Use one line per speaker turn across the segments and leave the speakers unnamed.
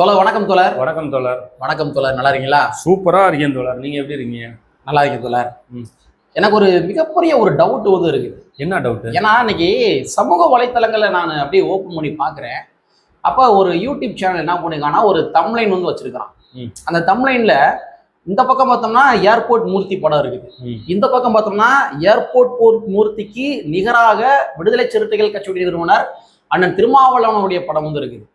தோழர் வணக்கம் தோழர்.
வணக்கம் தோழர்.
வணக்கம் தோழர் நல்லா இருக்கீங்களா?
சூப்பரா இருக்கேன் தோழர். நீங்க எப்படி இருக்கீங்க?
நல்லா இருக்கீங்க தோழர். எனக்கு ஒரு மிகப்பெரிய ஒரு டவுட் வந்து இருக்குது
என்ன டவுட்
ஏன்னா இன்னைக்கு சமூக வலைத்தளங்களை நான் அப்படியே ஓப்பன் பண்ணி பார்க்குறேன். அப்போ ஒரு யூடியூப் சேனல் என்ன பண்ணிருக்காங்கன்னா ஒரு தம்லைன் வந்து வச்சிருக்கான்
ம்.
அந்த தம்லைன்ல இந்த பக்கம் பார்த்தோம்னா ஏர்போர்ட் மூர்த்தி படம் இருக்குது இந்த பக்கம் பார்த்தோம்னா ஏர்போர்ட் போர் மூர்த்திக்கு நிகராக விடுதலை சிறுத்தைகள் கட்சியுடைய நிறுவனர் அண்ணன் திருமாவளவனுடைய படம் வந்து இருக்குது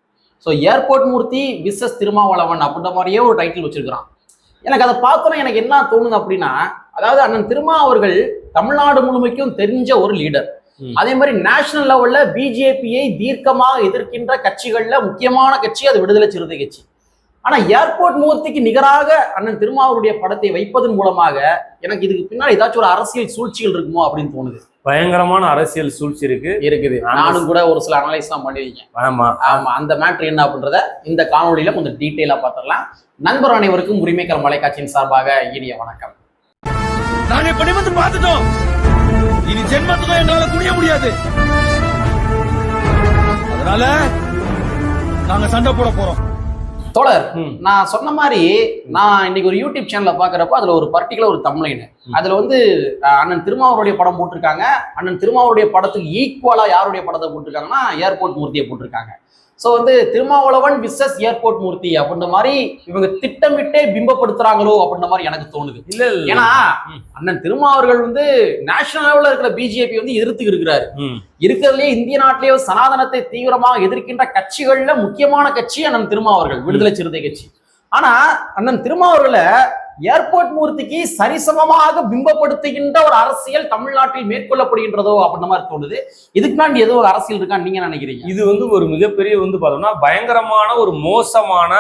so airport Murthy versus Thirumavalavan அப்படின்ற மாதிரியே ஒரு டைட்டில் வச்சிருக்கிறான். எனக்கு அதை பார்த்தோன்னா எனக்கு என்ன தோணுது அப்படின்னா அதாவது அண்ணன் திருமா அவர்கள் தமிழ்நாடு முழுமைக்கும் தெரிஞ்ச ஒரு லீடர். அதே மாதிரி நேஷனல் லெவல்ல பிஜேபியை தீர்க்கமாக எதிர்க்கின்ற கட்சிகள்ல முக்கியமான கட்சி அது விடுதலை சிறுத்தை கட்சி. ஆனா ஏர்போர்ட் மூர்த்திக்கு நிகராக அண்ணன் திருமாவருடைய படத்தை வைப்பதன் மூலமாக எனக்கு இதுக்கு பின்னாடி ஏதாச்சும் ஒரு அரசியல் சூழ்ச்சிகள் இருக்குமோ அப்படின்னு தோணுது.
பயங்கரமான அரசியல் சூழ்ச்சி இருக்கு.
இருக்குது. நானும் கூட ஒரு சில அனலைஸ் தான் பண்ணிருக்கேன்
ஆமா.
ஆமா அந்த மேட்ரு என்ன அப்படின்றத இந்த காணொளியில கொஞ்சம் டீட்டெயிலா பார்த்துடலாம். நண்பர் அனைவருக்கும் உரிமைக்கல் மலைக்காட்சியின் சார்பாக இனிய வணக்கம்.
நாங்க இப்ப நிமிர்ந்து பார்த்துட்டோம். இனி ஜென்மத்துக்கும் எங்களால குனிய முடியாது. அதனால நாங்க சண்டை போட போறோம்.
தோழர்
ம்.
நான் சொன்ன மாதிரி நான் இன்னைக்கு ஒரு யூடியூப் சேனல்ல பாக்குறப்ப அதுல ஒரு பர்டிகுலர் ஒரு தம்லைன் அதுல வந்து அண்ணன் திருமாவருடைய படம் போட்டிருக்காங்க. அண்ணன் திருமாவருடைய படத்துக்கு ஈக்குவலா யாருடைய படத்தை போட்டிருக்காங்கன்னா ஏர்போர்ட் மூர்த்தியை போட்டிருக்காங்க. ஸோ வந்து திருமாவளவன் விசஸ் ஏர்போர்ட் மூர்த்தி அப்படின்ற மாதிரி இவங்க திட்டமிட்டே பிம்பப்படுத்துறாங்களோ அப்படின்ற மாதிரி எனக்கு தோணுது
இல்ல
ஏன்னா. அண்ணன் திருமாவர்கள் வந்து நேஷனல் லெவல்ல இருக்கிற பிஜேபி வந்து எதிர்த்து இருக்கிறாரு
ம்.
இருக்கிறதுலே இந்திய நாட்டிலேயே சனாதனத்தை தீவிரமாக எதிர்க்கின்ற கட்சிகள்ல முக்கியமான கட்சி அண்ணன் திருமாவர்கள் விடுதலை சிறுத்தை கட்சி ஆனா அண்ணன் திருமாவர்களை ஏர்போர்ட் மூர்த்திக்கு சரிசமமாக பிம்பப்படுத்துகின்ற ஒரு அரசியல் தமிழ்நாட்டில் மேற்கொள்ளப்படுகின்றதோ அப்படின்ற மாதிரி தோணுது. இதுக்கு முன்னாடி ஏதோ ஒரு அரசியல் இருக்கான்னு நீங்க நினைக்கிறீங்க?
இது வந்து ஒரு மிகப்பெரிய வந்து பார்த்தோம்னா பயங்கரமான ஒரு மோசமான.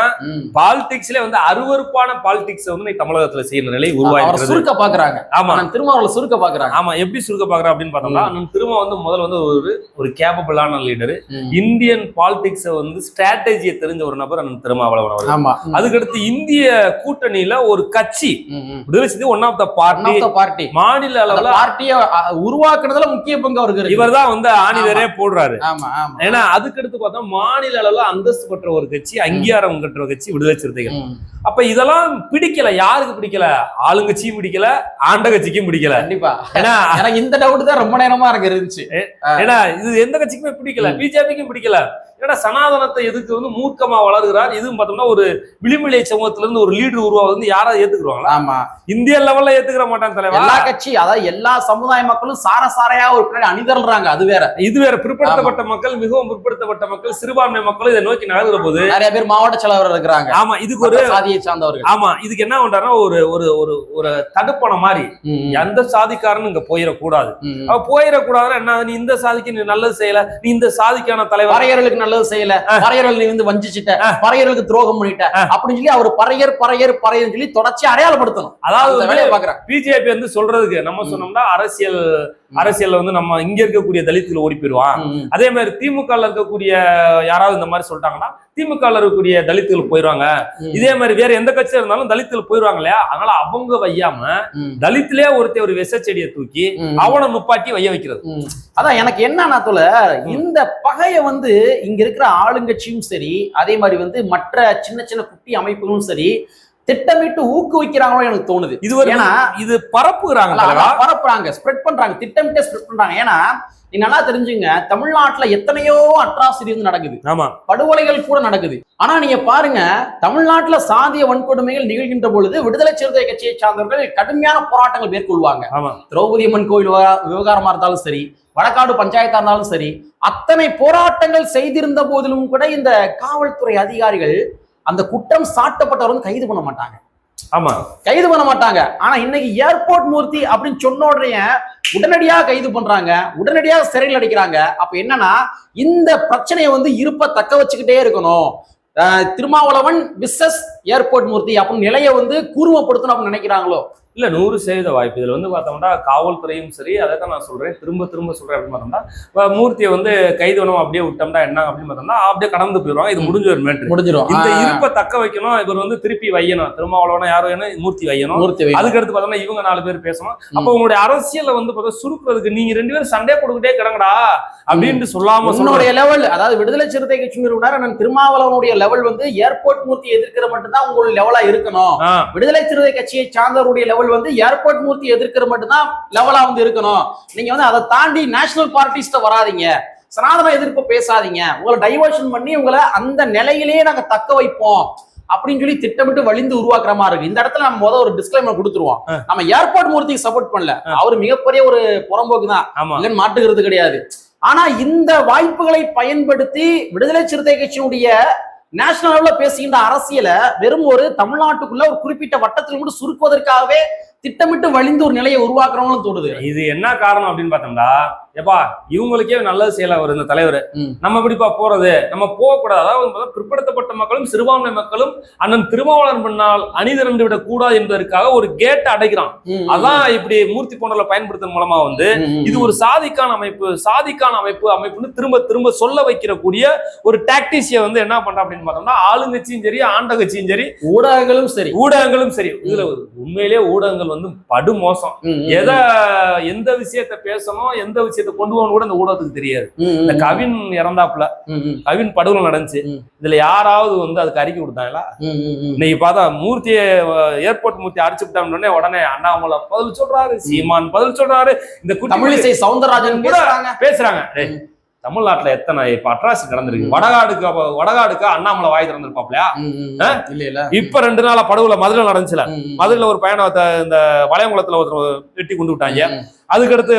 பாலிடிக்ஸ்ல வந்து அருவருப்பான பாலிடிக்ஸ் வந்து தமிழகத்துல செய்யற நிலை
அவரை
உருவாயிருக்கிறது
சுருக்க பாக்குறாங்க
ஆமா.
அண்ணன் திருமாவர்களை சுருக்க பாக்குறாங்க
ஆமா எப்படி சுருக்க பாக்குறோம் அப்படின்னு பார்த்தோம்னா அண்ணன் திரும்ப வந்து முதல்ல வந்து ஒரு ஒரு கேப்பபிளான லீடர். இந்தியன் பாலிடிக்ஸை வந்து ஸ்ட்ராட்டஜியை தெரிஞ்ச ஒரு நபர் அண்ணன் திருமாவளவன்
ஆமா.
அதுக்கடுத்து இந்திய கூட்டணியில ஒரு கட்சி விடுதலை சிந்தி one of the party
party
மாநில அளவுல
பார்ட்டியை உருவாக்குனதுல முக்கிய பங்கு அவருக்கு
இவர் தான் வந்து ஆணிவரே போடுறாரு. ஏன்னா அதுக்கடுத்து பார்த்தா மாநில அளவுல அந்தஸ்து பெற்ற ஒரு கட்சி அங்கீகாரம் பெற்ற கட்சி விடுதலை சிறுத்தைகள். அப்ப இதெல்லாம் பிடிக்கல. யாருக்கு பிடிக்கல? ஆளுங்கட்சியும் பிடிக்கல ஆண்ட கட்சிக்கும் பிடிக்கல.
கண்டிப்பா.
ஏன்னா
எனக்கு இந்த டவுட் தான் ரொம்ப நேரமா எனக்கு இருந்துச்சு.
ஏன்னா இது எந்த கட்சிக்குமே பிடிக்கல. பிஜேபிக்கும் பிடிக்கல. ஏன்னா சனாதனத்தை எதுக்கு வந்து மூர்க்கமா வளர்கிறார். இதுவும் பார்த்தோம்னா ஒரு விளிம்பிலை சமூகத்துல இருந்து ஒரு லீடர் உருவா வந்து யாராவது ஏத்துக்குருவாங்களா
ஆமா.
இந்திய லெவல்ல ஏத்துக்கிற மாட்டான் தலைவா?
எல்லா கட்சி அதாவது எல்லா சமுதாய மக்களும் சார சாரையா ஒரு பின்னாடி அணிதல்றாங்க அது வேற.
இது வேற. பிற்படுத்தப்பட்ட மக்கள் மிகவும் பிற்படுத்தப்பட்ட மக்கள் சிறுபான்மை மக்கள் இதை நோக்கி நகர்கிற போது
நிறைய பேர் மாவட்ட செயலாளர் இருக்கிறாங்க.
ஆமா இதுக்கு ஒரு
சாதியை சார்ந்தவர்கள்.
ஆமா இதுக்கு என்ன பண்றாருன்னா ஒரு ஒரு ஒரு ஒரு தடுப்பணம் மாதிரி. எந்த சாதிக்காரனும் இங்க போயிடக்கூடாது. அவ போயிடக்கூடாதுன்னா என்ன? நீ இந்த சாதிக்கு நீ நல்லது செய்யல. நீ இந்த சாதிக்கான தலைவர்.
பறையர்களுக்கு நல்லது செய்யல? பறையர்கள் நீ வந்து வஞ்சிச்சிட்ட. பறையர்களுக்கு துரோகம் பண்ணிட்ட. அப்படின்னு சொல்லி அவர் பறையர் பறையர் பறையர் சொல்லி தொடர்ச்சி அடையாளப்படுத்தணும்.
அதாவது
வேலையை பாக்குறாங்க
பிஜேபி வந்து சொல்றதுக்கு நம்ம. சொன்னோம்னா அரசியல் அரசியல்ல வந்து நம்ம இங்க இருக்கக்கூடிய தலித்துல ஓடி போயிடுவான். அதே மாதிரி திமுக இருக்கக்கூடிய யாராவது இந்த மாதிரி சொல்லிட்டாங்கன்னா திமுக இருக்கக்கூடிய தலித்துகள் போயிடுவாங்க
ம்.
இதே மாதிரி வேற எந்த கட்சியா இருந்தாலும் தலித்துகள் போயிடுவாங்க இல்லையா அதனால அவங்க வையாம
ம்,
தலித்திலே ஒருத்தன் ஒரு விஷ செடியை தூக்கி. அவனை நுப்பாட்டி வைய வைக்கிறது.
அதான் எனக்கு என்னன்னா தோல இந்த பகைய வந்து இங்க இருக்கிற ஆளுங்கட்சியும் சரி அதே மாதிரி வந்து மற்ற சின்ன சின்ன குட்டி அமைப்புகளும் சரி திட்டமிட்டு ஊக்குவிக்கிறாங்களோ எனக்கு தோணுது.
இது
ஏன்னா
இது பரப்புகிறாங்க
பரப்புறாங்க ஸ்ப்ரெட் பண்றாங்க திட்டமிட்டே ஸ்ப்ரெட் பண்றாங்க. ஏன்னா நீ நல்லா தெரிஞ்சுங்க தமிழ்நாட்டுல எத்தனையோ அட்ராசிட்டி வந்து நடக்குது.
ஆமா.
படுகொலைகள் கூட நடக்குது. ஆனா நீங்க பாருங்க தமிழ்நாட்டுல சாதிய வன்கொடுமைகள் நிகழ்கின்ற பொழுது விடுதலை சிறுத்தை கட்சியை சார்ந்தவர்கள் கடுமையான போராட்டங்கள் மேற்கொள்வாங்க. திரௌபதி அம்மன் கோயில் விவகா- விவகாரமா இருந்தாலும் சரி வடக்காடு பஞ்சாயத்தா இருந்தாலும் சரி அத்தனை போராட்டங்கள் செய்திருந்த போதிலும் கூட இந்த காவல்துறை அதிகாரிகள் அந்த குற்றம் சாட்டப்பட்டவர் வந்து கைது பண்ண மாட்டாங்க.
ஆமா.
கைது பண்ண மாட்டாங்க. ஆனா இன்னைக்கு ஏர்போர்ட் மூர்த்தி அப்படின்னு சொன்ன உடனே உடனடியா கைது பண்றாங்க. உடனடியா சிறையில் அடைக்கிறாங்க. அப்ப என்னன்னா இந்த பிரச்சனையை வந்து இருப்ப தக்க வச்சுக்கிட்டே இருக்கணும். திருமாவளவன் விசஸ் ஏர்போர்ட் மூர்த்தி அப்படின்னு நிலையை வந்து கூர்மப்படுத்தணும் அப்படின்னு நினைக்கிறாங்களோ?
இல்ல நூறு சதவீத வாய்ப்பு. இதுல வந்து பார்த்தோம்னா காவல்துறையும் சரி அதை தான் நான் சொல்றேன். திரும்ப திரும்ப சொல்றேன் அப்படின்னு பார்த்தோம்னா மூர்த்தியை வந்து கைது பண்ணணும் அப்படியே விட்டோம்னா என்ன அப்படின்னு பார்த்தோம்னா அப்படியே கடந்து போயிடுவாங்க. இது முடிஞ்ச ஒரு மேட்ரு.
முடிஞ்சிரும்.
இந்த இருப்பை தக்க வைக்கணும். இவர் வந்து திருப்பி வையணும். திருமாவளவன யாரும் வேணும் மூர்த்தி வையணும். அதுக்கு அடுத்து பார்த்தோம்னா இவங்க நாலு பேர் பேசணும். அப்ப உங்களுடைய அரசியல்ல வந்து பார்த்தா சுருக்குறதுக்கு நீங்க ரெண்டு பேரும் சண்டை போட்டுக்கிட்டே கிடங்கடா அப்படின்ட்டு சொல்லாம
உன்னுடைய லெவல் அதாவது விடுதலை சிறுத்தை கட்சி நிறுவனர் திருமாவளவனுடைய லெவல் வந்து ஏர்போர்ட் மூர்த்தி எதிர்க்கிற மட்டும்தான் உங்களுடைய லெவலா இருக்கணும். விடுதலை சிறுத்தை கட்சியை சார்ந்தவருடைய லெவல் வந்து ஏர்போர்ட் மூர்த்தி எதிர்க்கிற மட்டும்தான் லெவலா வந்து இருக்கணும். நீங்க வந்து அதை தாண்டி நேஷனல் பார்ட்டிஸ்ட வராதீங்க. சனாதன எதிர்ப்பு பேசாதீங்க. உங்களை டைவர்ஷன் பண்ணி உங்களை அந்த நிலையிலேயே நாங்க தக்க வைப்போம் அப்படின்னு சொல்லி திட்டமிட்டு வலிந்து உருவாக்குற மாதிரி இருக்கு. இந்த இடத்துல நம்ம முத ஒரு டிஸ்கிளைமர் கொடுத்துருவோம். நம்ம ஏர்போர்ட் மூர்த்திக்கு சப்போர்ட் பண்ணல. அவர் மிகப்பெரிய ஒரு புறம்போக்கு தான். இல்லைன்னு மாட்டுகிறது கிடையாது. ஆனா இந்த வாய்ப்புகளை பயன்படுத்தி விடுதலை சிறுத்தை கட்சியினுடைய நேஷனல் லெவல்ல பேசுகின்ற அரசியலை வெறும் ஒரு தமிழ்நாட்டுக்குள்ள ஒரு குறிப்பிட்ட வட்டத்தில் மட்டும் சுருக்குவதற்காகவே திட்டமிட்டு வலிந்து ஒரு நிலையை உருவாக்குறவங்களும் தோடுது
இது என்ன காரணம் அப்படின்னு பார்த்தோம்னா ஏப்பா இவங்களுக்கே நல்லது செய்யல அவர் இந்த தலைவர். நம்ம எப்படிப்பா போறது? நம்ம போகக்கூடாது. அதாவது பிற்படுத்தப்பட்ட மக்களும் சிறுபான்மை மக்களும் அண்ணன் திருமாவளவன் பின்னால் அணிதிரண்டு விடக் கூடாது என்பதற்காக ஒரு கேட்டை அடைக்கிறான் அதான் இப்படி மூர்த்தி போன்றல பயன்படுத்தும் மூலமா வந்து இது ஒரு சாதிக்கான அமைப்பு சாதிக்கான அமைப்பு அமைப்புன்னு திரும்ப திரும்ப சொல்ல வைக்கிற கூடிய ஒரு டாக்டிஸிய வந்து என்ன பண்றா அப்படின்னு பார்த்தோம்னா ஆளுங்கட்சியும் சரி ஆண்ட கட்சியும் சரி
ஊடகங்களும் சரி.
ஊடகங்களும் சரி. இதுல உண்மையிலேயே ஊடகங்கள் வந்து படு மோசம் எதை எந்த விஷயத்த பேசணும் எந்த விஷயத்த கொண்டு போகணும் கூட இந்த ஊடகத்துக்கு தெரியாது. இந்த கவின் இறந்தாப்புல கவின் படுகொலை நடந்துச்சு. இதுல யாராவது வந்து அதுக்கு அறிக்கை கொடுத்தாங்களா. இன்னைக்கு பார்த்தா மூர்த்தியை ஏர்போர்ட் மூர்த்தி அடிச்சு விட்டாங்கன்னு உடனே அண்ணாமலை பதில் சொல்றாரு சீமான் பதில் சொல்றாரு. இந்த
தமிழிசை சவுந்தரராஜன்
கூட
பேசுறாங்க.
தமிழ்நாட்டுல எத்தனை இப்ப அட்ராசிட்டி நடந்திருக்கு? வடகாடுக்கு வடகாடுக்கு அண்ணாமலை வாய் திறந்திருப்பாப்லையா இப்ப ரெண்டு நாளா படுகொலை மதுரை நடந்துச்சுல. மதுரையில ஒரு பையனை ஒருத்த- இந்த வளையங்குளத்துல ஒருத்தர் வெட்டி கொண்டு விட்டாங்க. அதுக்கடுத்து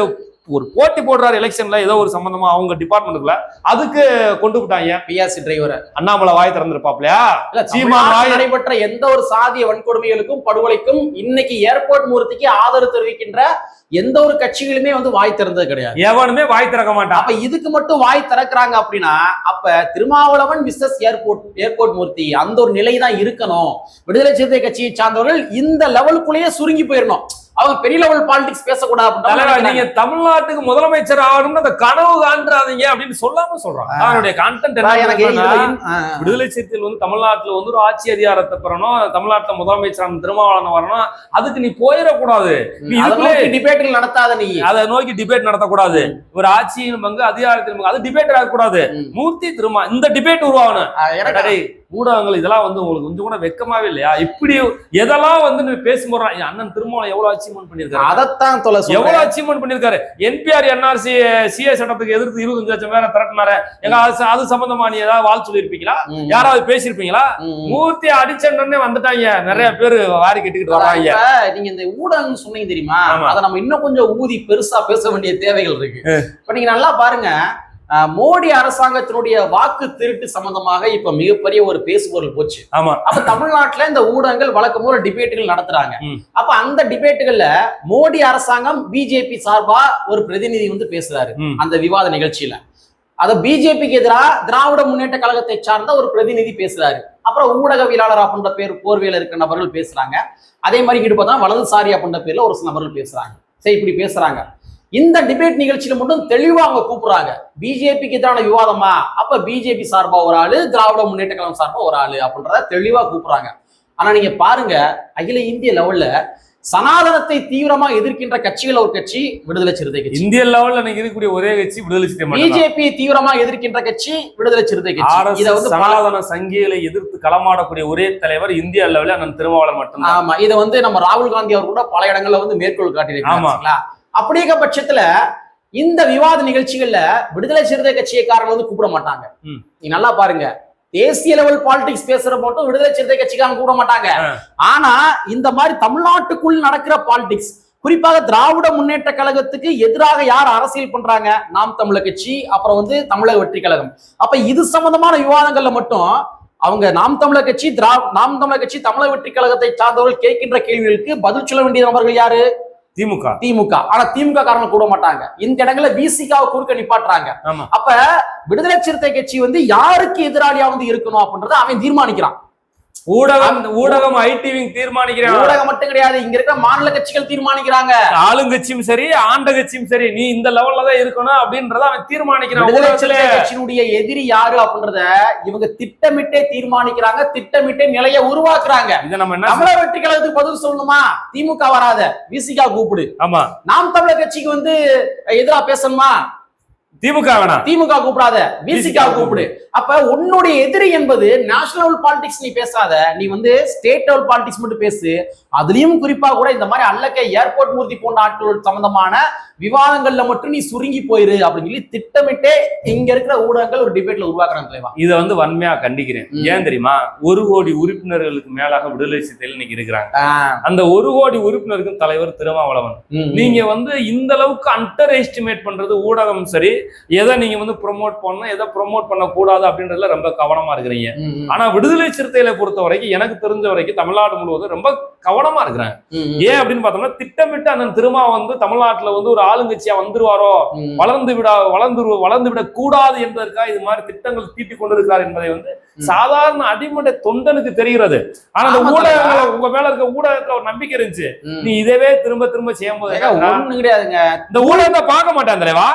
ஒரு போட்டி போடுறாரு எலெக்ஷன்ல ஏதோ ஒரு சம்பந்தமா அவங்க டிபார்ட்மெண்ட்டுக்குள்ள அதுக்கு கொண்டு விட்டாங்க.
P R C driver
Annamalai வாய் திறந்திருப்பாப்லையா? வாய்-
நடைபெற்ற எந்த ஒரு சாதிய வன்கொடுமைகளுக்கும் படுகொலைக்கும் இன்னைக்கு ஏர்போர்ட் மூர்த்திக்கு ஆதரவு தெரிவிக்கின்ற எந்த ஒரு கட்சிகளுமே வந்து வாய் திறந்தது கிடையாது.
எவனுமே வாய் திறக்க மாட்டான்.
அப்ப இதுக்கு மட்டும் வாய் திறக்கிறாங்க அப்படின்னா அப்ப Thirumavalavan versus airport airport Murthy அந்த ஒரு நிலை தான் இருக்கணும். விடுதலை சிறுத்தை கட்சியை சார்ந்தவர்கள் இந்த லெவலுக்குள்ளேயே சுருங்கி போயிடணும் அவங்க பெரிய லெவல் பாலிடிக்ஸ் பேசக்கூடாது.
நீங்க தமிழ்நாட்டுக்கு முதலமைச்சர் ஆகணும்னு அந்த கனவு காண்றாதீங்க அப்படின்னு சொல்லாம
இதுல இன்- ஆ,
விடுதலை சிறுத்தைகள் வந்து தமிழ்நாட்டுல வந்து ஒரு ஆட்சி அதிகாரத்தை பெறணும் தமிழ்நாட்டுல முதலமைச்சர் திருமாவளவன் வரணும் அதுக்கு நீ போயிடக்கூடாது.
டிபேட்டுகள் நடத்தாத நீ.
அதை நோக்கி டிபேட் நடத்தக்கூடாது. ஒரு ஆட்சியின் பங்கு அதிகாரத்தின் பங்கு அது டிபேட் ஆகக்கூடாது. மூர்த்தி திருமா இந்த டிபேட் உருவாகணும். ஊடகங்கள் இதெல்லாம் வந்து உங்களுக்கு கொஞ்சம் கூட வெக்கமாவே இல்லையா? இப்படி எதெல்லாம் வந்து நீ பேசும்போது என் அண்ணன் திருமாவளவன் எவ்வளவு அச்சீவ்மெண்ட் பண்ணிருக்காரு?
அதைத்தான் தொலை.
எவ்வளவு அச்சீவ்மெண்ட் பண்ணிருக்காரு? என்பிஆர் என்ஆர்சி சிஏ சட்டத்துக்கு எதிர்த்து இருபத்தஞ்சு லட்சம் பேரை திரட்டினாரு. எங்க அது சம்பந்தமா நீ ஏதாவது வாழ் சொல்லியிருப்பீங்களா? யாராவது பேசியிருப்பீங்களா. மூர்த்தி அடிச்சோடனே வந்துட்டாங்க. நிறைய பேர் வாரி கட்டிக்கிட்டு வராங்க.
நீங்க இந்த ஊடகம் சொன்னீங்க தெரியுமா. அதை நம்ம இன்னும் கொஞ்சம் ஊதி பெருசா பேச வேண்டிய தேவைகள் இருக்கு. இப்ப நீங்க நல்லா பாருங்க. மோடி அரசாங்கத்தினுடைய வாக்கு திருட்டு சம்பந்தமாக இப்ப மிகப்பெரிய ஒரு பேசுபொருள் போச்சு.
ஆமா.
அப்ப தமிழ்நாட்டுல இந்த ஊடகங்கள் வழக்கம் போல டிபேட்டுகள் நடத்துறாங்க. அப்ப அந்த டிபேட்டுகள்ல மோடி அரசாங்கம் பிஜேபி சார்பா ஒரு பிரதிநிதி வந்து பேசுறாரு. அந்த விவாத நிகழ்ச்சியில. அத பிஜேபிக்கு எதிராக திராவிட முன்னேற்ற கழகத்தை சார்ந்த ஒரு பிரதிநிதி பேசுறாரு. அப்புறம் ஊடகவியலாளர் அப்படின்ற பேர் போர்வையில இருக்க நபர்கள் பேசுறாங்க. அதே மாதிரி பார்த்தா வலதுசாரி அப்படின்ற பேர்ல ஒரு சில நபர்கள் பேசுறாங்க. சரி இப்படி பேசுறாங்க. இந்த டிபேட் நிகழ்ச்சியில மட்டும் தெளிவா அவங்க கூப்பிடுறாங்க. பிஜேபிக்கு எதிரான விவாதமா? அப்ப பிஜேபி சார்பா ஒரு ஆளு திராவிட முன்னேற்ற கழகம் சார்பா ஒரு ஆளு அப்படின்றத தெளிவா கூப்பிடுறாங்க. ஆனா நீங்க பாருங்க அகில இந்திய லெவல்ல சனாதனத்தை தீவிரமா எதிர்க்கின்ற கட்சிகள் ஒரு கட்சி விடுதலை சிறுத்தை கட்சி.
இந்திய லெவல்ல இன்னைக்கு இருக்கக்கூடிய ஒரே கட்சி விடுதலை சிறுத்தை.
பிஜேபி தீவிரமா எதிர்க்கின்ற கட்சி விடுதலை சிறுத்தை கட்சி. இத வந்து
சனாதன சங்கிகளை எதிர்த்து களமாடக்கூடிய ஒரே தலைவர் இந்திய அளவில் அண்ணன் திருமாவளவன் மட்டும்தான்.
ஆமா இத வந்து நம்ம ராகுல் காந்தி அவர் கூட பல இடங்கள்ல வந்து மேற்கோள். காட்டியிருக்காங்க அப்படிங்க பட்சத்துல இந்த விவாத நிகழ்ச்சிகள்ல விடுதலை சிறுத்தை கட்சியக்காரங்க வந்து கூப்பிட மாட்டாங்க. நீ நல்லா பாருங்க. தேசிய லெவல் பாலிடிக்ஸ் பேசுற மட்டும் விடுதலை சிறுத்தை கட்சிக்காரங்க கூப்பிட மாட்டாங்க. ஆனா இந்த மாதிரி தமிழ்நாட்டுக்குள் நடக்கிற பாலிடிக்ஸ் குறிப்பாக திராவிட முன்னேற்ற கழகத்துக்கு எதிராக யார் அரசியல் பண்றாங்க? நாம் தமிழர் கட்சி அப்புறம் வந்து தமிழக வெற்றி கழகம். அப்ப இது சம்பந்தமான விவாதங்கள்ல மட்டும் அவங்க நாம் தமிழர் கட்சி திரா நாம் தமிழர் கட்சி தமிழக வெற்றி கழகத்தை சார்ந்தவர்கள் கேட்கின்ற கேள்விகளுக்கு பதில் சொல்ல வேண்டிய நபர்கள் யாரு?
திமுக.
திமுக. ஆனா திமுக காரங்க கூட மாட்டாங்க. இந்த இடங்கள்ல விசிகாவை குறுக்க நிப்பாட்டுறாங்க. அப்ப விடுதலை சிறுத்தை கட்சி வந்து யாருக்கு எதிராளியா வந்து இருக்கணும் அப்படின்றத அவன் தீர்மானிக்கிறான்.
ஊடகம் ஊடகம் ஐடிவிங் தீர்மானிக்கிறான்
ஊடகம் மட்டும் கிடையாது. இங்க இருக்கிற மாநில கட்சிகள் தீர்மானிக்கிறாங்க.
ஆளுங்கட்சியும் சரி ஆண்ட கட்சியும் சரி நீ இந்த லெவல்ல தான் இருக்கணும் அப்படின்றத அவன் தீர்மானிக்கிறான்.
கட்சியினுடைய எதிரி யாரு அப்படின்றத இவங்க திட்டமிட்டே தீர்மானிக்கிறாங்க. திட்டமிட்டே நிலைய உருவாக்குறாங்க.
இதை நம்ம என்ன
தமிழர் வெற்றி கழகத்துக்கு பதில் சொல்லணுமா? திமுக வராத. விசிகா கூப்பிடு.
ஆமா.
நாம் தமிழர் கட்சிக்கு வந்து எதிரா பேசணுமா?
திமுக வேணாம்.
திமுக கூப்பிடாத விசிகா கூப்பிடு. அப்ப உன்னுடைய எதிரி என்பது நேஷனல் லெவல் பாலிடிக்ஸ் நீ பேசாத நீ வந்து ஸ்டேட் லெவல் பாலிடிக்ஸ் மட்டும் பேசு. அதுலயும் குறிப்பா கூட இந்த மாதிரி அல்லக்கை ஏர்போர்ட் மூர்த்தி போன்ற ஆட்களோட சம்பந்தமான விவாதங்கள்ல மட்டும் நீ சுருங்கி போயிரு அப்படின்னு சொல்லி திட்டமிட்டே இங்க இருக்கிற ஊடகங்கள் ஒரு டிபேட்ல உருவாக்குறாங்க தலைவா.
இதை வந்து வன்மையா கண்டிக்கிறேன். ஏன் தெரியுமா? ஒரு கோடி உறுப்பினர்களுக்கு மேலாக விடுதலை சிறுத்தைகள் இன்னைக்கு இருக்கிறாங்க. அந்த ஒரு கோடி உறுப்பினருக்கும் தலைவர் திருமாவளவன். நீங்க வந்து இந்த அளவுக்கு அண்டர் எஸ்டிமேட் பண்றது ஊடகம் சரி எதை நீங்க வந்து ப்ரோமோட் பண்ணணும் எதை ப்ரோமோட் பண்ணக்கூடாது அப்படின்றதுல ரொம்ப கவனமா இருக்கிறீங்க. ஆனா விடுதலை சிறுத்தைகளை பொறுத்த வரைக்கும் எனக்கு தெரிஞ்ச வரைக்கும் தமிழ்நாடு முழுவதும் ரொம்ப கவனமா இருக்கிறாங்க ஏன் அப்படின்னு பார்த்தோம்னா திட்டமிட்டு அண்ணன் திருமா வந்து தமிழ்நாட்டுல வந்து ஒரு ஆளுங்கட்சியா வந்துருவாரோ வளர்ந்து விடா வளர்ந்து வளர்ந்து விடக் கூடாது என்பதற்காக இது மாதிரி திட்டங்கள் தீட்டிக் கொண்டிருக்கிறார் என்பதை வந்து. சாதாரண அடிமட்ட தொண்டனுக்கு தெரிகிறது. ஆனா அந்த ஊடகங்களை உங்க மேல இருக்க ஊடகத்துல ஒரு நம்பிக்கை இருந்துச்சு. நீ இதவே திரும்ப திரும்ப செய்யும் போது
கிடையாதுங்க.
இந்த ஊடகத்தை பார்க்க மாட்டேன் தலைவா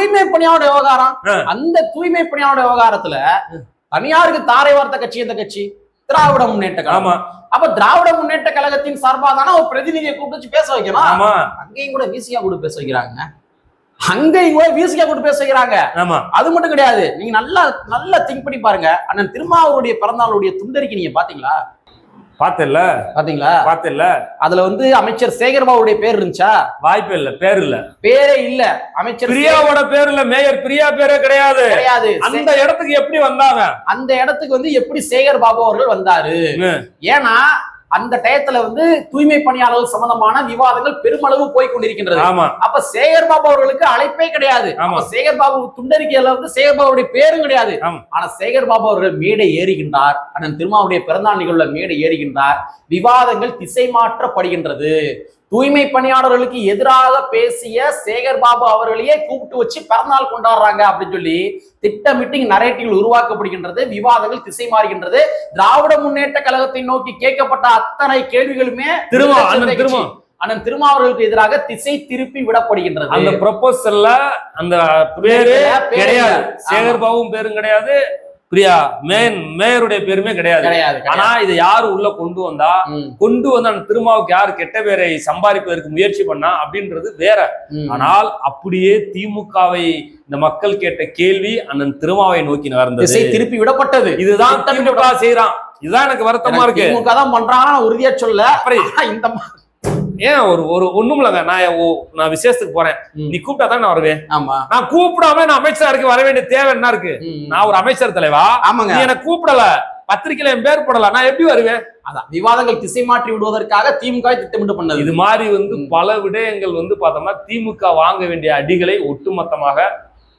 தூய்மை பணியாளர் விவகாரம். அந்த தூய்மை பணியாளர் விவகாரத்துல தனியாருக்கு தாரை வார்த்த கட்சி எந்த கட்சி? திராவிட முன்னேற்ற கழகம்.
ஆமா.
அப்ப திராவிட முன்னேற்ற கழகத்தின் சார்பா தானே ஒரு பிரதிநிதியை கூப்பிட்டு பேச வைக்கணும்? அங்கேயும் கூட விசியா கூட பேச வைக்கிறாங்க. அங்கேயும் கூட விசியா கூட பேச வைக்கிறாங்க.
ஆமா.
அது மட்டும் கிடையாது. நீங்க நல்லா நல்லா திங்க் பண்ணி பாருங்க. அண்ணன் திருமாவளுடைய பிறந்தநாளுடைய துண்டறிக்கை நீங்க பாத்தீங்களா
பார்த்தல
பாத்தீங்களா?
பார்த்தல
அதுல வந்து அமைச்சர் சேகர்பாபுடைய பேர் இருந்துச்சா?
வாய்ப்பே இல்ல பேர் இல்ல.
பேரே இல்ல. அமைச்சர்
பிரியாவோட பேர் இல்ல மேயர் பிரியா பேரே கிடையாது.
கிடையாது.
அந்த இடத்துக்கு எப்படி வந்தாங்க?
அந்த இடத்துக்கு வந்து எப்படி சேகர் பாபு அவர்கள் வந்தாரு. ஏன்னா அந்த டயத்துல வந்து தூய்மை பணியாளர்கள் சம்பந்தமான விவாதங்கள் பெருமளவு போய் கொண்டிருக்கின்றது அப்ப சேகர் பாபு அவர்களுக்கு அழைப்பே கிடையாது. சேகர் பாபு துண்டறிக்கையில வந்து சேகர் பாபுடைய பேரும் கிடையாது. ஆனா சேகர் பாபு அவர்கள் மேடை ஏறுகின்றார். அண்ணன் திருமாவுடைய பிறந்தாள் நிகழ்வுல மேடை ஏறுகின்றார். விவாதங்கள் திசை மாற்றப்படுகின்றது. தூய்மை பணியாளர்களுக்கு எதிராக பேசிய சேகர் பாபு அவர்களையே கூப்பிட்டு வச்சு பிறந்தநாள் கொண்டாடுறாங்க அப்படின்னு சொல்லி திட்டமிட்டு நரேட்டிவ்கள் உருவாக்கப்படுகின்றது விவாதங்கள் திசை மாறுகின்றது. திராவிட முன்னேற்ற கழகத்தை நோக்கி கேட்கப்பட்ட அத்தனை கேள்விகளுமே
திரும்ப அண்ணன் திரும்ப
திருமாவர்களுக்கு எதிராக திசை திருப்பி விடப்படுகின்றது.
அந்த ப்ரொபோசல்ல அந்த பேரு கிடையாது. சேகர் பாபுவும் பேரும் கிடையாது. பிரியா மேன் மேயருடைய பேருமே கிடையாது. ஆனா இதை யாரு உள்ள கொண்டு வந்தா? கொண்டு வந்து அந்த திருமாவுக்கு யாரு கெட்ட பேரை சம்பாதிப்பதற்கு முயற்சி பண்ணா அப்படின்றது வேற. ஆனால் அப்படியே திமுகவை இந்த மக்கள் கேட்ட கேள்வி அண்ணன் திருமாவை நோக்கி நகர்ந்தது.
திருப்பி விடப்பட்டது.
இதுதான் திமுக செய்யறான் இதுதான் எனக்கு வருத்தமா இருக்கு.
திமுக தான் பண்றாங்க உறுதியா சொல்ல. இந்த
ஏன் ஒரு ஒரு ஒண்ணும் இல்லைங்க நான் நான் விசேஷத்துக்கு போறேன். நீ கூப்பிட்டா தான் நான் வருவேன்?
ஆமா.
நான் கூப்பிடாம நான் அமைச்சருக்கு வர வேண்டிய தேவை என்ன இருக்கு. நான் ஒரு அமைச்சர் தலைவா?
ஆமாங்க.
நீ எனக்கு கூப்பிடல. பத்திரிக்கையில என் பேர் போடல. நான் எப்படி வருவேன்?
அதான் விவாதங்கள் திசை மாற்றி விடுவதற்காக திமுக திட்டமிட்டு பண்ணது.
இது மாதிரி வந்து. பல விடயங்கள் வந்து பார்த்தோம்னா திமுக வாங்க வேண்டிய அடிகளை ஒட்டுமொத்தமாக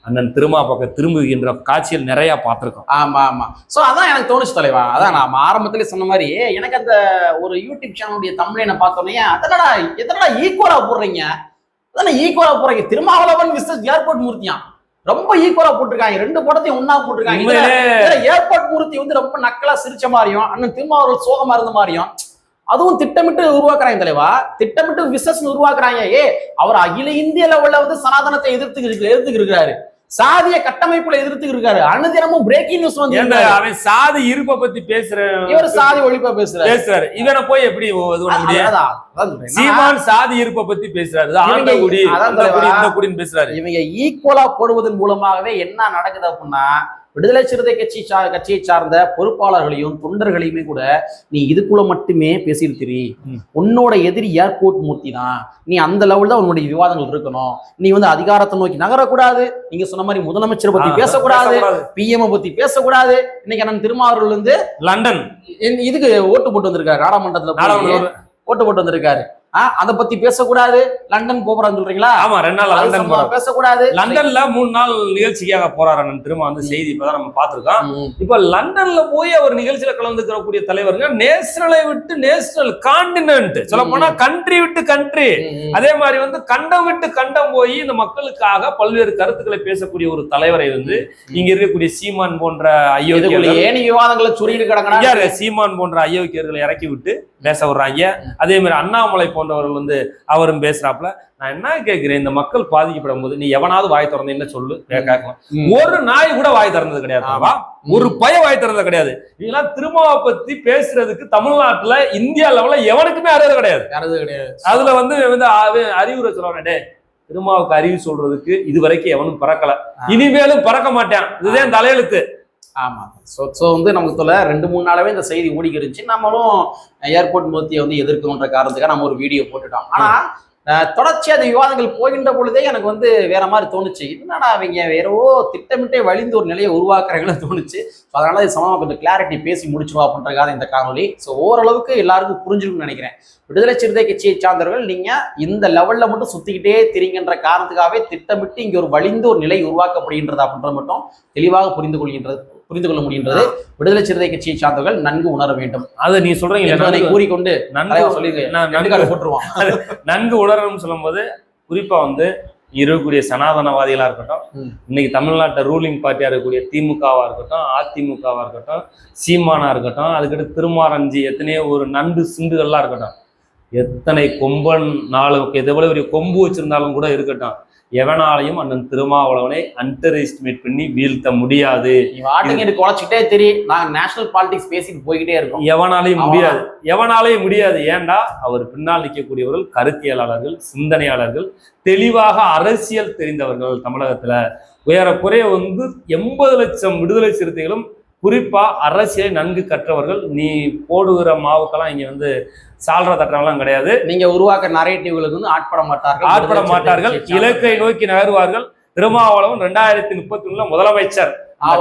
அண்ணன் திருமா பக்கம் திரும்புகின்ற காட்சிகள் நிறைய பார்த்திருக்கோம்.
ஆமா ஆமா. சோ அதான் எனக்கு தோணுச்சு தலைவா. அதான் நான் ஆரம்பத்திலே சொன்ன மாதிரி எனக்கு அந்த ஒரு யூடியூப் சேனலுடைய தமிழனை பார்த்தோன்னே அதனடா எதனடா ஈக்குவலா போடுறீங்க? அதானே ஈக்குவலா போடுறீங்க. திருமாவளவன் விசஸ் ஏர்போர்ட் மூர்த்தியான் ரொம்ப ஈக்குவலா போட்டிருக்காங்க. ரெண்டு படத்தையும் ஒண்ணா போட்டிருக்காங்க. ஏர்போர்ட் மூர்த்தி வந்து ரொம்ப நக்கலா சிரிச்ச மாதிரியும் அண்ணன் திருமாவளவன் சோகமா இருந்த மாதிரியும் அதுவும் திட்டமிட்டு உருவாக்குறாங்க தலைவா. திட்டமிட்டு விசஸ் உருவாக்குறாங்க. ஏ அவர் அகில இந்திய லெவல்ல வந்து சனாதனத்தை எதிர்த்து எதிர்த்து இருக்கிறாரு. சாதிய கட்டமைப்புல எதிர்த்து இருக்காரு. அனுதினமும் பிரேக்கிங் நியூஸ் வந்து.
அவன் சாதி இருப்பை பத்தி பேசுற
இவர் சாதி ஒழிப்பா பேசுறாரு.
பேசுறாரு. இவனை போய் எப்படி சீமான் சாதி இருப்பை பத்தி பேசுறாரு. ஆண்ட குடி. இந்த குடின்னு பேசுறாரு.
இவங்க ஈக்குவலா போடுவதன் மூலமாகவே என்ன நடக்குது அப்படின்னா விடுதலை சிறுத்தை கட்சி சா- கட்சியை சார்ந்த பொறுப்பாளர்களையும் தொண்டர்களையுமே கூட நீ இதுக்குள்ள மட்டுமே பேசிட்டு திரி. உன்னோட எதிரி ஏர்போர்ட் மூர்த்தி தான் நீ அந்த லெவல்ல தான் உன்னுடைய விவாதங்கள் இருக்கணும். நீ வந்து அதிகாரத்தை நோக்கி நகரக்கூடாது. நீங்க சொன்ன மாதிரி முதலமைச்சரை பத்தி பேசக்கூடாது. பிஎம் பத்தி பேசக்கூடாது. இன்னைக்கு அண்ணன் திருமாவர்கள் வந்து
லண்டன்
இதுக்கு ஓட்டு போட்டு வந்திருக்காரு
நாடாளுமன்ற
ஓட்டு போட்டு வந்திருக்காரு. அதை பத்தி பேசக்கூடாது. லண்டன் போறான்னு சொல்றீங்களா?
ஆமா ரெண்டு நாள் லண்டன் போறாரு
பேசக்கூடாது.
லண்டன்ல மூணு நாள் நிகழ்ச்சிக்காக போறாரு திரும்ப வந்து செய்தி இப்பதான் நம்ம பார்த்திருக்கோம்.
ம்,
இப்ப லண்டன்ல போய் அவர் நிகழ்ச்சியில கலந்துக்கிறக்கூடிய தலைவருங்க நேஷனலை விட்டு நேஷனல் காண்டினென்ட் சொல்ல போனா கண்ட்ரி விட்டு கண்ட்ரி. அதே மாதிரி வந்து கண்டம் விட்டு கண்டம் போய் இந்த மக்களுக்காக பல்வேறு கருத்துக்களை பேசக்கூடிய ஒரு தலைவரை வந்து இங்க இருக்கக்கூடிய சீமான் போன்ற ஐயோக்கியர்கள்
ஏணி விவாதங்களை சுருங்கி கிடக்கணும்
யாரு? சீமான் போன்ற ஐயோக்கியர்களை இறக்கி விட்டு பேச விடுறாங்க அதே மாதிரி அண்ணாமலை போன்றவர்கள் வந்து அவரும் பேசுறாப்புல நான் என்ன கேட்கிறேன் இந்த மக்கள் பாதிக்கப்படும் போது நீ எவனாவது வாய் திறந்து என்ன சொல்லு கேட்கலாம். ஒரு நாய் கூட வாய் திறந்தது கிடையாது. ஒரு பய வாய் திறந்தது கிடையாது. இதெல்லாம் திருமாவை பத்தி பேசுறதுக்கு தமிழ்நாட்டுல இந்தியா லெவல்ல எவனுக்குமே அறிவு கிடையாது.
கிடையாது.
அதுல வந்து அறிவுரை சொல்றானே டே திருமாவுக்கு அறிவு சொல்றதுக்கு இது வரைக்கும் எவனும் பறக்கல. இனிமேலும் பறக்க மாட்டான். இதுதான் தலையெழுத்து.
ஆமாம் ஸோ ஸோ வந்து நமக்கு சொல்ல ரெண்டு மூணு நாளாவே இந்த செய்தி ஓடிக்கி இருந்துச்சு நம்மளும் ஏர்போர்ட் மூர்த்தியை வந்து எதிர்க்கணுன்ற காரணத்துக்காக நம்ம ஒரு வீடியோ போட்டுட்டோம். ஆனால் தொடர்ச்சி அந்த விவாதங்கள் போகின்ற பொழுதே எனக்கு வந்து வேற மாதிரி தோணுச்சு. என்னடா அவங்க வேறோ திட்டமிட்டே வழிந்து ஒரு நிலையை உருவாக்குறாங்கன்னு தோணுச்சு. ஸோ அதனால இது சமமாக கொஞ்சம் கிளாரிட்டி பேசி முடிச்சிருவா அப்படின்றக்காக இந்த காணொலி ஸோ ஓரளவுக்கு எல்லாருக்கும் புரிஞ்சிருக்கும்னு நினைக்கிறேன். விடுதலை சிறுத்தை கட்சியை சார்ந்தவர்கள் நீங்க இந்த லெவல்ல மட்டும் சுத்திக்கிட்டே திரிங்கன்ற காரணத்துக்காகவே திட்டமிட்டு இங்க ஒரு வழிந்து ஒரு நிலை உருவாக்கப்படுகின்றது அப்படின்றது மட்டும் தெளிவாக புரிந்து கொள்கின்றது. புரிந்து கொள்ள முடிகின்றது. விடுதலை சிறுத்தை கட்சியை சார்ந்தவர்கள் நன்கு உணர வேண்டும்.
அதை நீ சொல்றீங்க
கூறிக்கொண்டு
நன்கு நான்
நன்கு
உணரணும்னு சொல்லும்போது குறிப்பா வந்து இருக்கக்கூடிய சனாதனவாதிகளா இருக்கட்டும். இன்னைக்கு தமிழ்நாட்டை ரூலிங் பார்ட்டியா இருக்கக்கூடிய திமுகவா இருக்கட்டும் அதிமுகவா இருக்கட்டும் சீமானா இருக்கட்டும் அதுக்கடுத்து திருமாரஞ்சி எத்தனையோ ஒரு நண்டு சிண்டுகள்லாம் இருக்கட்டும். எத்தனை கொம்பன் நாலு எவ்வளவு பெரிய கொம்பு வச்சிருந்தாலும் கூட இருக்கட்டும். எவனாலையும் அண்ணன் திருமாவளவனை அண்டர் எஸ்டிமேட் பண்ணி வீழ்த்த முடியாது.
குறைச்சிக்கிட்டே தெரியும் நாங்க நேஷனல் பாலிடிக்ஸ் பேசிட்டு போய்கிட்டே இருக்கோம்.
எவனாலையும். முடியாது. எவனாலையும் முடியாது. ஏன்டா அவர் பின்னால் நிற்கக்கூடியவர்கள் கருத்தியலாளர்கள் சிந்தனையாளர்கள் தெளிவாக அரசியல் தெரிந்தவர்கள் தமிழகத்துல. ஏறக்குறைய வந்து எண்பது லட்சம் விடுதலை சிறுத்தைகளும் குறிப்பா அரசியலை நன்கு கற்றவர்கள் நீ போடுகிற மாவுக்கெல்லாம் இங்க வந்து சால்ற தட்டுறவங்களாம் கிடையாது.
நீங்க உருவாக்க நரேட்டிவ்களுக்கு வந்து ஆட்பட மாட்டார்கள்.
ஆட்பட மாட்டார்கள். இலக்கை நோக்கி நகருவார்கள். திருமாவளவன் ரெண்டாயிரத்தி முப்பத்தி ஒண்ணுல முதலமைச்சர்.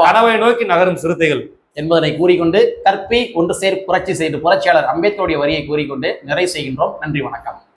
கனவை நோக்கி நகரும் சிறுத்தைகள்.
என்பதனை கூறிக்கொண்டு கற்பி ஒன்று சேர் புரட்சி செய்து புரட்சியாளர் அம்பேத்கருடைய வரியை கூறிக்கொண்டு நிறைவு செய்கின்றோம். நன்றி வணக்கம்.